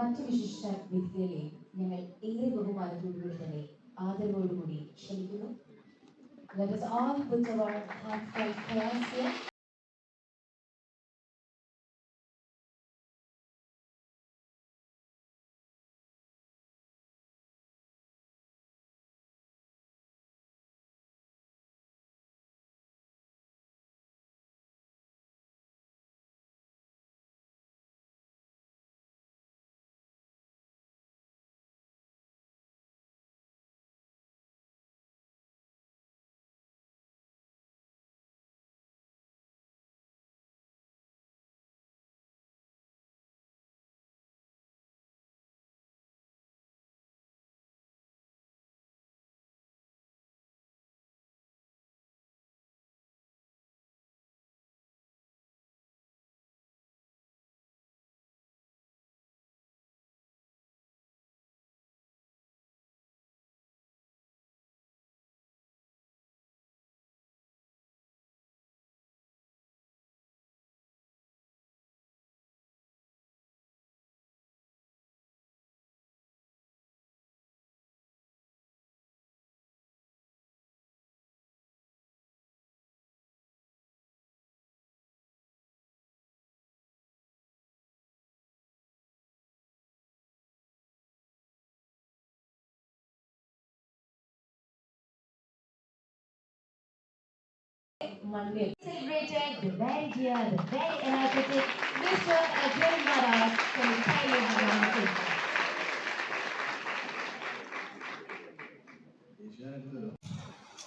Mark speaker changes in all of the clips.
Speaker 1: മറ്റു വിശിഷ്ട വ്യക്തികളെ ഞങ്ങൾ ഏറെ ബഹുമാനത്തോടുകൂടി തന്നെ ആദരവോടുകൂടി ക്ഷണിക്കുന്നു Let us all put our heartfelt prayers here. Monday celebrated the very dear, the very energetic Mr. Ajay Maharaj from Thailand. United.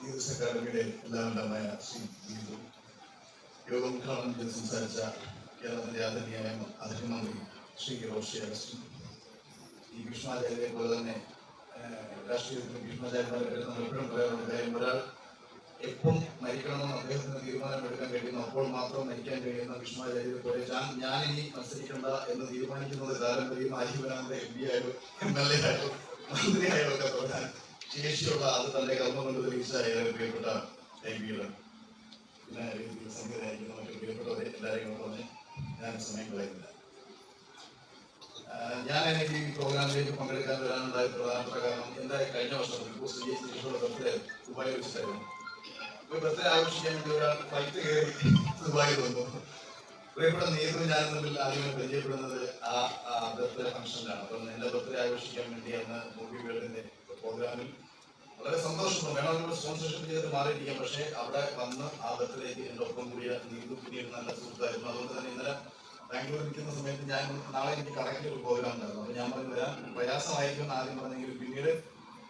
Speaker 2: News അക്കാദമിയുടെ എല്ലാവരുമായ ശ്രീ ബിന്ദു യോഗം ഉദ്ഘാടനം ചെയ്ത് സംസാരിച്ച കേരളത്തിന്റെ ആദരണീയമായ ആരോഗ്യമന്ത്രി ശ്രീ റോഷി അഗസ്റ്റിൻ ഈ ഭീഷ്മാചാര്യരെ പോലെ തന്നെ ഏഹ്, രാഷ്ട്രീയത്തിൽ ഭീഷ്മാചാര്യന്മാരെ നമ്മൾ എപ്പോഴും പറയാറുണ്ട് കാര്യം ഒരാൾ എപ്പം മരിക്കണമെന്ന് അദ്ദേഹത്തിന് തീരുമാനമെടുക്കാൻ കഴിയുന്നു. അപ്പോൾ മാത്രം മരിക്കാൻ കഴിയുന്ന ഭീഷ്മാചാര്യരെ പോലെ ഞാൻ ഇനി മത്സരിക്കണ്ട എന്ന് തീരുമാനിക്കുന്നത് കാലം വരെയും ആജീവനാന്ത എം പി ആയോ എം എൽ എ ആയോ മന്ത്രിയായോ ഒക്കെ തുടരാൻ ശേഷിയുള്ള അത് തന്റെ കർമ്മം കൊണ്ട് തെളിയിച്ച ഏറെ പ്രിയപ്പെട്ട എം പി ഞാൻ എനിക്ക് ഈ പ്രോഗ്രാമിലേക്ക് പങ്കെടുക്കാൻ വരാനുണ്ടായ പ്രധാനപ്പെട്ട കാരണം എന്തായാലും കഴിഞ്ഞ വർഷം ഉപയോഗിച്ചായിരുന്നു അപ്പൊ ബർത്ത്ഡേ ആഘോഷിക്കാൻ വേണ്ടി ഒരാൾ ഫ്ലൈറ്റ് കയറി ദുബായി വന്നു പ്രിയപ്പെട്ട നേതൃ ഞാൻ തമ്മിൽ ആദ്യമേ പരിചയപ്പെടുന്നത് ആ ബർത്ത്ഡേ ഫംഗ്ഷനിലാണ് അപ്പം എന്റെ ബർത്ത്ഡേ ആഘോഷിക്കാൻ വേണ്ടി അന്ന് മൂവി വേൾഡിന്റെ പ്രോഗ്രാമിൽ വളരെ സന്തോഷം വേണമെങ്കിൽ സ്പോൺസർഷിപ്പ് ചെയ്ത് മാറിയിരിക്കാം. പക്ഷേ അവിടെ വന്ന് ആ ബർത്ത്ഡേക്ക് എന്റെ ഒപ്പം കൂടിയ നീന്തു പിന്നീട് നല്ല സുഹൃത്തായിരുന്നു. അതുകൊണ്ട് തന്നെ ഇന്നലെ ബാംഗ്ലൂർ നിൽക്കുന്ന സമയത്ത് ഞാൻ നാളെ എനിക്ക് കറക്റ്റ് ഒരു പ്രോഗ്രാം ഉണ്ടായിരുന്നു. അപ്പൊ ഞാൻ പറഞ്ഞു വരാൻ പ്രയാസമായിരിക്കും എന്ന് ആദ്യം പറഞ്ഞെങ്കിലും പിന്നീട്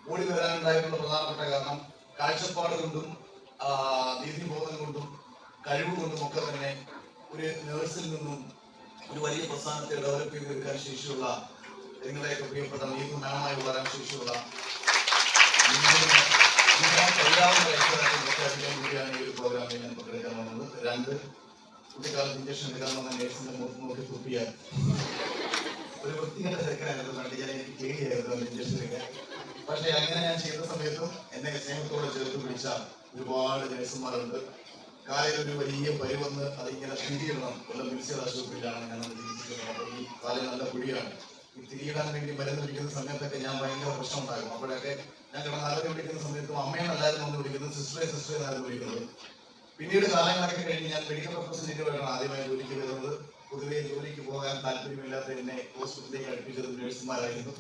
Speaker 2: ഓടി വരാനുണ്ടായിട്ടുള്ള പ്രധാനപ്പെട്ട കാരണം കാഴ്ചപ്പാട് കൊണ്ടും നീതിബോധം കൊണ്ടും കഴിവ് കൊണ്ടും ഒക്കെ തന്നെ ഒരു നേഴ്സിൽ നിന്നും ഒരു വലിയ പ്രസ്ഥാനത്തെ ഡെവലപ്പ് ചെയ്തെടുക്കാൻ ശേഷിയുള്ള നിങ്ങളുടെയൊക്കെ പ്രിയപ്പെട്ട നീതി മാമായി വളരാൻ ശേഷിയുള്ള ഈ പക്ഷെ അങ്ങനെ ഞാൻ ചെയ്ത സമയത്തും എന്നെ സ്നേഹത്തോടെ ചേർത്ത് പിടിച്ച ഒരുപാട് ജനസന്മാരുണ്ട്. കായലൊരു വലിയ പരി വന്ന് അതിങ്ങനെ തിരിയിടണം കൊല്ലം മിനിസ്റ്റർ ആശുപത്രിയിലാണ് ഞാൻ ചികിത്സിക്കുന്നത് അപ്പോൾ ഈ കാലിൽ നല്ല കുഴിയാണ് ഈ തിരിയിടാൻ വേണ്ടി മരുന്ന് പിടിക്കുന്ന സമയത്തൊക്കെ ഞാൻ ഭയങ്കര പ്രശ്നം ഉണ്ടാകും അപ്പോഴൊക്കെ ഞാൻ കിടന്ന് ആരോഗ്യം വിളിക്കുന്ന സമയത്തും അമ്മയെന്നല്ലായിരുന്നു ഒന്ന് വിളിക്കുന്നത് സിസ്റ്ററെ സിസ്റ്ററെ എന്നായിരുന്നു വിളിക്കുന്നത്. പിന്നീട് കാലങ്ങളൊക്കെ കഴിഞ്ഞ് ഞാൻ മെഡിക്കൽ റെപ്രസെന്റേറ്റീവായിട്ടാണ് ആദ്യമായി ജോലിക്ക് വരുന്നത്. പൊതുവെ ജോലിക്ക് പോകാൻ താല്പര്യമില്ലാത്ത എന്നെ ഹോസ്പിറ്റലിലേക്ക് അടുപ്പിച്ചത് നഴ്സുമാരായിരുന്നു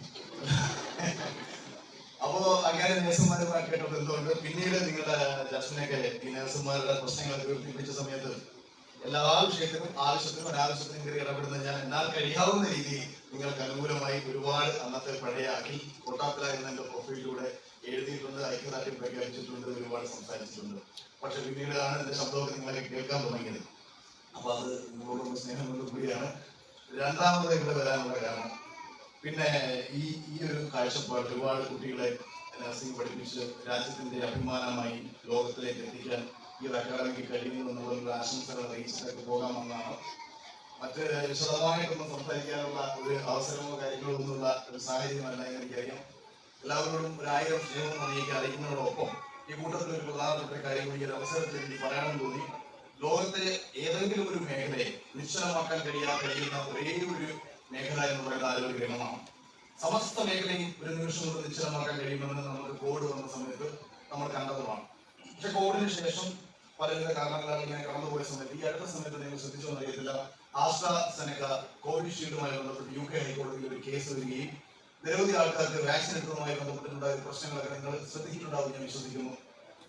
Speaker 2: അപ്പോ അങ്ങനെ നഴ്സുമാരുമായി ബന്ധമുണ്ട് പിന്നീട് നിങ്ങളുടെ ജസ്റ്റിനൊക്കെ ഈ നേഴ്സുമാരുടെ പ്രശ്നങ്ങളൊക്കെ ഉയർത്തിപ്പിടിച്ച സമയത്ത് എല്ലാ വിഷയത്തിനും ആവശ്യത്തിനും അനാവശ്യത്തിനും കയറി ഇടപെടുന്ന ഞാൻ എന്നാൽ കഴിയാവുന്ന രീതിയിൽ നിങ്ങൾക്ക് അനുകൂലമായി ഒരുപാട് അന്നത്തെ പഴയ അഖിൽ കൊട്ടാത്തിലായിരുന്ന എന്റെ പ്രൊഫൈലിലൂടെ എഴുതിയിട്ടുണ്ട് ഐക്യദാർഢ്യം പ്രഖ്യാപിച്ചിട്ടുണ്ട് ഒരുപാട് സംസാരിച്ചിട്ടുണ്ട്. പക്ഷെ പിന്നീടാണ് എന്റെ ശബ്ദമൊക്കെ നിങ്ങളെ കേൾക്കാൻ തുടങ്ങിയത്. അപ്പൊ അത് നിങ്ങളോടുള്ള സ്നേഹം കൊണ്ട് കൂടിയാണ്. രണ്ടാമത് ഇവിടെ വരാനുള്ള കാരണം. പിന്നെ ഈ ഈ ഒരു കാഴ്ചപ്പാട് ഒരുപാട് കുട്ടികളെ നഴ്സിംഗ് പഠിപ്പിച്ച് രാജ്യത്തിന്റെ അഭിമാനമായി ലോകത്തിലേക്ക് എത്തിക്കാൻ ഈ ഒരു അക്കാദമിക്ക് കഴിയുന്നു എന്നുള്ള ആശംസകൾ അറിയിച്ചിട്ടൊക്കെ പോകാമെന്നാണ്. മറ്റ് വിശദമായിട്ടൊന്നും സംസാരിക്കാനുള്ള ഒരു അവസരമോ കാര്യങ്ങളോ ഒന്നുമുള്ള ഒരു സാഹചര്യമല്ല എനിക്കറിയാം. എല്ലാവരോടും ഒരു ആയിരം സ്നേഹം എനിക്ക് അറിയിക്കുന്നതോടൊപ്പം ഈ കൂട്ടത്തിൽ ഒരു പ്രധാനപ്പെട്ട കാര്യം കൂടി ഒരു അവസരത്തിൽ എനിക്ക് പറയാനും തോന്നി. ലോകത്തെ ഏതെങ്കിലും ഒരു മേഖലയെ നിശ്ചലമാക്കാൻ കഴിയാൻ കഴിയുന്ന ഒരേ ഒരു മേഖല എന്ന് പറയുന്ന ആരോഗ്യ രംഗമാണ്. സമസ്ത മേഖലയും ഒരു നിമിഷം കൊണ്ട് നിശ്ചലമാക്കാൻ കഴിയുമെന്ന് നമുക്ക് കോവിഡ് വന്ന സമയത്ത് നമ്മൾ കണ്ടതുമാണ്. പക്ഷെ കോവിഡിന് ശേഷം പലവിധ കാരണങ്ങളാൽ ഇങ്ങനെ കടന്നുപോയ സമയത്ത് ഈ അടുത്ത സമയത്ത് നിങ്ങൾ ശ്രദ്ധിച്ചോ അറിയത്തില്ല. ആസ്ട്രാ സെനക്ക കോവിഷീൽഡുമായി ബന്ധപ്പെട്ട് യു കെ ഹൈക്കോടതിയിൽ ഒരു കേസ് വരികയും നിരവധി ആൾക്കാർക്ക് വാക്സിൻ എടുത്തതുമായി ബന്ധപ്പെട്ടുണ്ടായ പ്രശ്നങ്ങളൊക്കെ നിങ്ങൾ ശ്രദ്ധിച്ചിട്ടുണ്ടാവും ഞാൻ വിശ്വസിക്കുന്നു.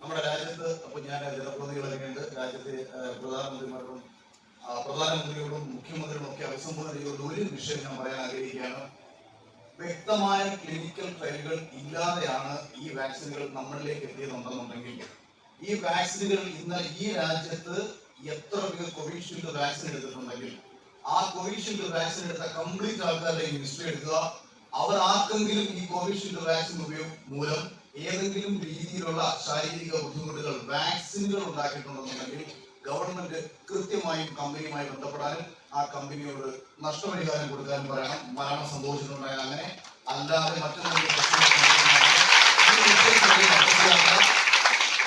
Speaker 2: നമ്മുടെ രാജ്യത്ത് അപ്പോൾ ഞാൻ ജനപ്രതിനിധികളൊക്കെ ഉണ്ട്. രാജ്യത്തെ പ്രധാനമന്ത്രിമാരോടും പ്രധാനമന്ത്രിയോടും മുഖ്യമന്ത്രിയോടും ഒക്കെ അഭിസംബോധന ചെയ്തുകൊണ്ട് ഒരു വിഷയം ഞാൻ പറയാൻ ആഗ്രഹിക്കുകയാണ്. വ്യക്തമായ ക്ലിനിക്കൽ ട്രയലുകൾ ഇല്ലാതെയാണ് ഈ വാക്സിനുകൾ നമ്മളിലേക്ക് എത്തിയതുണ്ടെന്നുണ്ടെങ്കിൽ ഈ വാക്സിനുകൾ ഇന്ന് ഈ രാജ്യത്ത് എത്ര പേർ കോവിഷീൽഡ് വാക്സിൻ എടുത്തിട്ടുണ്ടെങ്കിൽ ആ കോവിഷീൽഡ് വാക്സിൻ എടുത്ത കംപ്ലീറ്റ് ആൾക്കാരുടെ ഹിസ്റ്ററി എടുക്കുക. അവർ ആർക്കെങ്കിലും ഈ കോവിഷീൽഡ് വാക്സിൻ ഉപയോഗം മൂലം ഏതെങ്കിലും രീതിയിലുള്ള ശാരീരിക ബുദ്ധിമുട്ടുകൾ വാക്സിനുകൾ ഉണ്ടാക്കിയിട്ടുണ്ടെന്നുണ്ടെങ്കിൽ ഗവൺമെന്റ് കൃത്യമായും കമ്പനിയുമായി ബന്ധപ്പെടാനും ആ കമ്പനിയോട് നഷ്ടപരിഹാരം കൊടുക്കാനും പറയണം. മരണം സംഭവിച്ചിട്ടുണ്ടായാൽ അങ്ങനെ. അല്ലാതെ മനസ്സിലാക്കുക.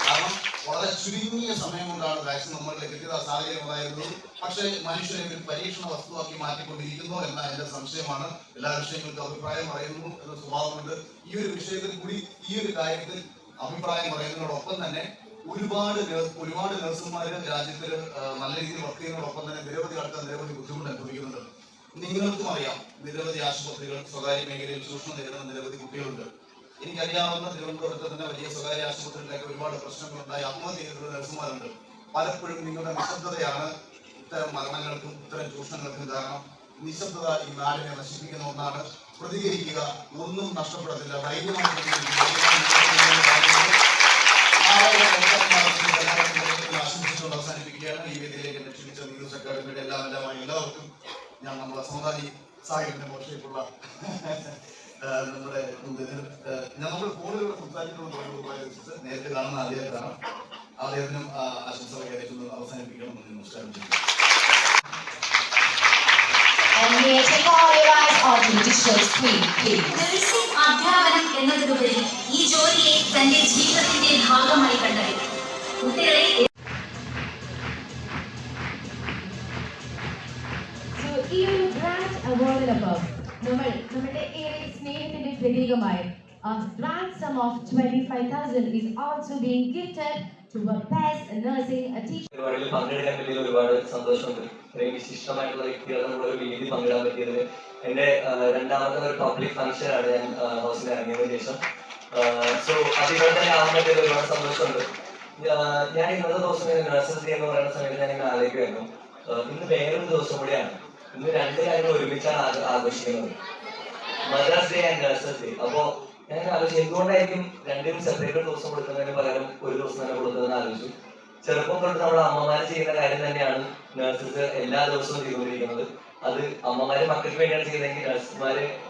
Speaker 2: കാരണം വളരെ ചുരുങ്ങിയ സമയം കൊണ്ടാണ് വാക്സിൻ നമ്മളിലേക്ക് എത്തിയത് ആ സാഹചര്യം ഉണ്ടായിരുന്നത് പക്ഷേ മനുഷ്യരെ ഒരു പരീക്ഷണ വസ്തുവാക്കി മാറ്റിക്കൊണ്ടിരിക്കുന്നു എന്ന എന്റെ സംശയമാണ്. എല്ലാ വിഷയങ്ങൾക്കും അഭിപ്രായം പറയുന്നു എന്ന സ്വഭാവമുണ്ട്. ഈ ഒരു വിഷയത്തിൽ കൂടി ഈ ഒരു കാര്യത്തിൽ അഭിപ്രായം പറയുന്നതിനോടൊപ്പം തന്നെ ഒരുപാട് ഒരുപാട് നഴ്സുമാര് രാജ്യത്തിൽ നല്ല രീതിയിൽ വർക്ക് ചെയ്യുന്നതോടൊപ്പം തന്നെ നിരവധി ആൾക്കാർ നിരവധി ബുദ്ധിമുട്ട് അനുഭവിക്കുന്നുണ്ട്. നിങ്ങൾക്കും അറിയാം നിരവധി ആശുപത്രികൾ സ്വകാര്യ മേഖലയിൽ ചൂഷണം നേരിടുന്ന നിരവധി കുട്ടികളുണ്ട്. എനിക്കറിയാവുന്ന തിരുവനന്തപുരത്ത് തന്നെ വലിയ സ്വകാര്യ ആശുപത്രികളിലൊക്കെ ഒരുപാട് പ്രശ്നങ്ങളുണ്ടായി. ആത്മഹത്യ ചെയ്തിട്ടുള്ള നഴ്സുമാരുണ്ട്. പലപ്പോഴും നിങ്ങളുടെ നിശബ്ദതയാണ് ഇത്തരം മരണങ്ങൾക്കും ഇത്തരം ചൂഷണങ്ങൾക്കും കാരണം. നിശബ്ദത ഈ നാടിനെ നശിപ്പിക്കുന്ന ഒന്നാണ്. പ്രതികരിക്കുക ഒന്നും നഷ്ടപ്പെടത്തില്ല. ധൈര്യമായി പ്രതികരിക്കുക. ആളുകളെ ഡോക്ടർമാർക്കും എല്ലാവർക്കും നേതൃത്വത്തിൽ ഈ
Speaker 3: എന്നതിലുപരി ഈ ജോലിയെ തന്റെ ജീവിതത്തിന്റെ ഭാഗമായി കണ്ടത് കുട്ടികളെ
Speaker 1: ഈ ഒരു ഗ്രാൻഡ് അവാർഡിനൊപ്പം നമ്മൾ നമ്മുടെ ഏറെ സ്നേഹത്തിന്റെ പ്രതീകമായി a grand sum of 25,000 is also being gifted to a best nursing a teacher.
Speaker 4: പങ്കെടുക്കാൻ പറ്റിയതിൽ ഒരുപാട് സന്തോഷമുണ്ട് ഇത്രയും വിശിഷ്ടമായിട്ടുള്ള വ്യക്തികളെ നമ്മളൊരു വേദി പങ്കിടാൻ പറ്റിയതിൽ എന്റെ ആ, രണ്ടാമത്തെ ഒരു പബ്ലിക് ഫംഗ്ഷൻ ആണ് ഞാൻ ഹൗസിൽ ഇറങ്ങിയതിനു ശേഷം സോ തന്നെ ആവാൻ പറ്റിയതിൽ ഒരുപാട് സന്തോഷമുണ്ട്. ഞാൻ ഇന്നത്തെ ദിവസം നഴ്സസ് ഡേ എന്ന് പറയുന്ന സമയത്ത് ഞാൻ ഇങ്ങനെ ആലോചിക്കുമായിരുന്നു. ഇന്ന് വേറൊരു ദിവസം കൂടിയാണ്. ഇന്ന് രണ്ട് കാര്യങ്ങൾ ഒരുമിച്ചാണ് ആഘ- ആഘോഷിക്കുന്നത്. Madras day and nurses day. അപ്പോ ഞാൻ ആലോചിച്ചു എന്തുകൊണ്ടായിരിക്കും രണ്ടിനും സെപ്പറേറ്റ് ദിവസം കൊടുക്കുന്നതിന് പകരം ഒരു ദിവസം തന്നെ കൊടുക്കുന്നതെന്ന് ആലോചിച്ചു? ചെറുപ്പം തൊട്ട് നമ്മൾ അമ്മമാര് ചെയ്യുന്ന കാര്യം തന്നെയാണ് നഴ്സസ് എല്ലാ ദിവസവും ചെയ്തുകൊണ്ടിരിക്കുന്നത്. അത് അമ്മമാര് മക്കൾക്ക് വേണ്ടിയാണ് ചെയ്യുന്നതെങ്കിൽ നഴ്സുമാര്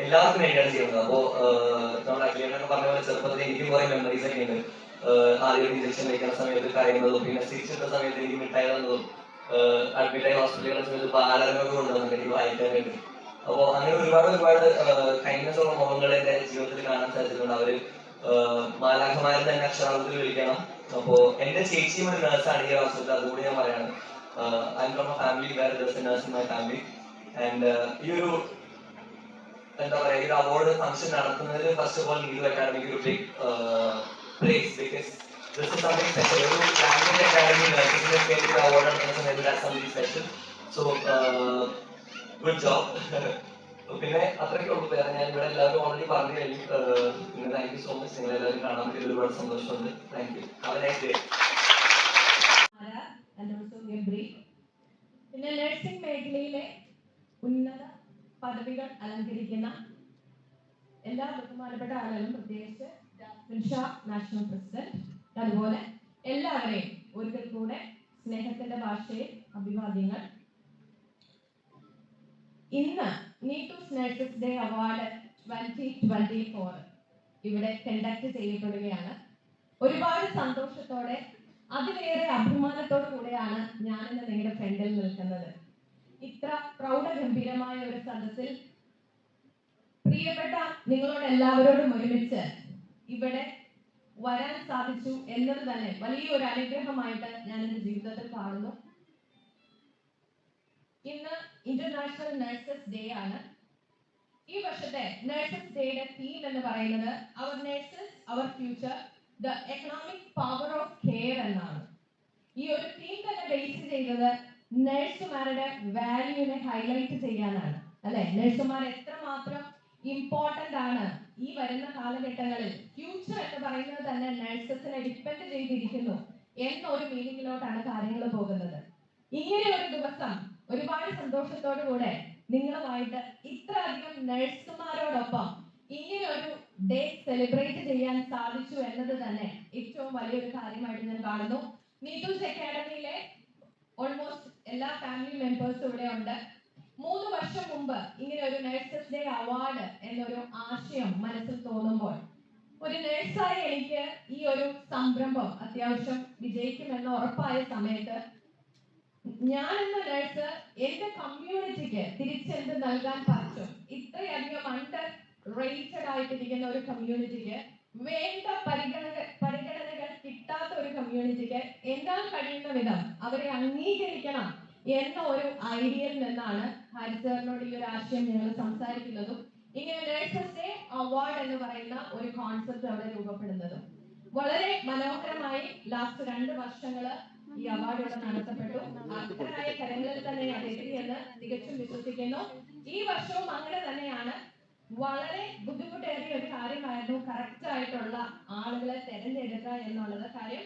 Speaker 4: എല്ലാവർക്കും വേണ്ടിയാണ് ചെയ്യുന്നത്. അപ്പോ നമ്മൾ അഖിലേനൊക്കെ പറഞ്ഞ പോലെ ചെറുപ്പത്തിൽ എനിക്കും കുറെ മെമ്മറീസ് ഒക്കെ ഉണ്ട്. ആദ്യം ഇഞ്ചക്ഷൻ വയ്ക്കുന്ന സമയത്ത് കരയുന്നതും പിന്നെ തിരിച്ചിട്ട സമയത്ത് എനിക്ക് മിഠായി തന്നതും അഡ്മിറ്റായി ഹോസ്പിറ്റലുകളുടെ സമയത്ത് പാലരങ്ങൊക്കെ കൊണ്ടുവന്നിട്ട് എനിക്ക് വായിക്കാൻ വേണ്ടി. അപ്പോ അങ്ങനെ ഒരുപാട് ഒരുപാട് കൈൻഡ്നസ് ഉള്ള മുഖങ്ങൾ എന്റെ ജീവിതത്തിൽ കാണാൻ സാധിച്ചിട്ടുണ്ട്. അവർ മാലാഖമാരെ തന്നെ അക്ഷരാർത്ഥത്തിൽ വിളിക്കണം. അപ്പോ എന്റെ ചേച്ചിയും ഒരു നേഴ്സാണ് ഈ അവസരത്തിൽ. അതുകൂടി ഞാൻ പറയാണ്. ഫാമിലി വേറെ നേഴ്സ് ഫാമിലി ആൻഡ് ഈ ഒരു എന്താ ഈ ഒരു അവാർഡ് ഫംഗ്ഷൻ നടത്തുന്നതിൽ ഫസ്റ്റ് ഓഫ് ഓൾ നീതു അക്കാഡമിക്ക് ഒരു big praise because this is something special ഒരു ലാംഗ്വേജ് അക്കാഡമി നഴ്സിംഗിന്റെ പേരിൽ award that something special so good job പിന്നെ അത്രയ്ക്കേ ഉള്ളൂ. വേറെ ഞാൻ ഇവിടെ എല്ലാവരും ഓൾറെഡി പറഞ്ഞു കഴിഞ്ഞു. താങ്ക് യു സോ മച്ച് നിങ്ങൾ എല്ലാവരും കാണാൻ പറ്റിയ ഒരുപാട് സന്തോഷമുണ്ട്. Thank you have
Speaker 5: a nice day പിന്നെ നഴ്സിംഗ് മേഖലയിലെ പദവികൾ അലങ്കരിക്കുന്ന എല്ലാ ബഹുമാനപ്പെട്ട ആളുകളും പ്രത്യേകിച്ച് ഷാ നാഷണൽ പ്രസിഡന്റ്. അതുപോലെ എല്ലാവരെയും ഒരിക്കൽ കൂടെ സ്നേഹത്തിന്റെ ഭാഷയിൽ അഭിവാദ്യങ്ങൾ. ഇന്ന് Neethu nurses day award twenty twenty four ഇവിടെ കണ്ടക്ട് ചെയ്യപ്പെടുകയാണ്. ഒരുപാട് സന്തോഷത്തോടെ അതിലേറെ അഭിമാനത്തോടു കൂടെയാണ് ഞാൻ നിങ്ങളുടെ ഫ്രണ്ടിൽ നിൽക്കുന്നത്. ഇത്ര പ്രൗഢഗംഭീരമായ ഒരു സദസ്സിൽ പ്രിയപ്പെട്ട നിങ്ങളോട് എല്ലാവരോടും ഒരുമിച്ച് ഇവിടെ വരാൻ സാധിച്ചു എന്നത് തന്നെ വലിയൊരു അനുഗ്രഹമായിട്ട് ഞാൻ എന്റെ ജീവിതത്തിൽ കാണുന്നു. ഇന്ന് ഇന്റർനാഷണൽ നഴ്സസ് ഡേ ആണ്. ഈ വർഷത്തെ നഴ്സസ് ഡേയുടെ തീം എന്ന് പറയുന്നത് അവർ nurses our future the economic power of care എന്നാണ്. ഈ ഒരു തീം തന്നെ ബേസ് ചെയ്തത് നഴ്സുമാരുടെ വാല്യൂനെ ഹൈലൈറ്റ് ചെയ്യാനാണ്. അല്ലെ? നഴ്സുമാർ എത്രമാത്രം ഇമ്പോർട്ടന്റ് ആണ് ഈ വരുന്ന കാലഘട്ടങ്ങളിൽ. ഫ്യൂച്ചർ എന്ന് പറയുന്നത് തന്നെ നഴ്സസിനെ ഡിപ്പെൻഡ് ചെയ്തിരിക്കുന്നു എന്നൊരു മീനിങ്ങിലോട്ടാണ് കാര്യങ്ങൾ പോകുന്നത്. ഇങ്ങനെ ഒരു ദിവസം ഒരുപാട് സന്തോഷത്തോടു കൂടെ നിങ്ങളുമായിട്ട് ഇത്ര അധികം നഴ്സുമാരോടൊപ്പം ഇങ്ങനെ ഒരു ഡേ സെലിബ്രേറ്റ് ചെയ്യാൻ സാധിച്ചു എന്നത് തന്നെ ഏറ്റവും വലിയൊരു കാര്യമായിട്ട് ഞാൻ കാണുന്നു. നീതുസ് അക്കാഡമിയിലെ ഓൾമോസ്റ്റ് എല്ലാ ഫാമിലി മെമ്പേഴ്സും ഇവിടെ ഉണ്ട്. മൂന്ന് വർഷം മുമ്പ് ഇങ്ങനെ ഒരു നഴ്സസ് ഡേ അവാർഡ് എന്നൊരു ആശയം മനസ്സിൽ തോന്നുമ്പോൾ ഒരു നഴ്സായി എനിക്ക് ഈ ഒരു സംരംഭം അത്യാവശ്യം വിജയിക്കുമെന്ന് ഉറപ്പായ സമയത്ത് ഞാൻ എന്ന നഴ്സ് എന്റെ കമ്മ്യൂണിറ്റിക്ക് തിരിച്ചെന്ത് നൽകാൻ പറ്റും? ഇത്രയധികം അണ്ടർ റേറ്റഡ് ആയിട്ടിരിക്കുന്ന ഒരു കമ്മ്യൂണിറ്റിക്ക് വേണ്ട പരിഗണന കമ്മ്യൂണിറ്റിക്ക് എന്താണ് കഴിയുന്ന വിധം അവരെ അംഗീകരിക്കണം എന്ന ഒരു ഐഡിയയിൽ നിന്നാണ് ഹരിസറിനോട് ഈ ഒരു ആശയം ഞങ്ങൾ സംസാരിക്കുന്നതും ഇങ്ങനെ നഴ്സസ് അവാർഡ് എന്ന് പറയുന്ന ഒരു കോൺസെപ്റ്റ് അവിടെ രൂപപ്പെടുന്നതും. വളരെ മനോഹരമായി ലാസ്റ്റ് രണ്ട് വർഷങ്ങൾ ഈ അവാർഡ് ഇവിടെ നടത്തപ്പെട്ടു. അർഹരായ കരങ്ങളിൽ തന്നെ അത് എത്തിയെന്ന് തികച്ചും വിശ്വസിക്കുന്നു. ഈ വർഷവും അങ്ങനെ തന്നെയാണ്. വളരെ ബുദ്ധിമുട്ടേറിയ ഒരു കാര്യമായിരുന്നു കറക്റ്റ് ആയിട്ടുള്ള ആളുകളെ തെരഞ്ഞെടുക്കുക എന്നുള്ളത് കാര്യം.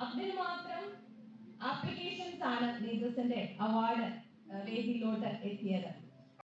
Speaker 5: അതിന് മാത്രം ആപ്ലിക്കേഷൻസ് ആണ് നീതസിന്റെ അവാർഡ് വേദിയിലോട്ട് എത്തിയത്.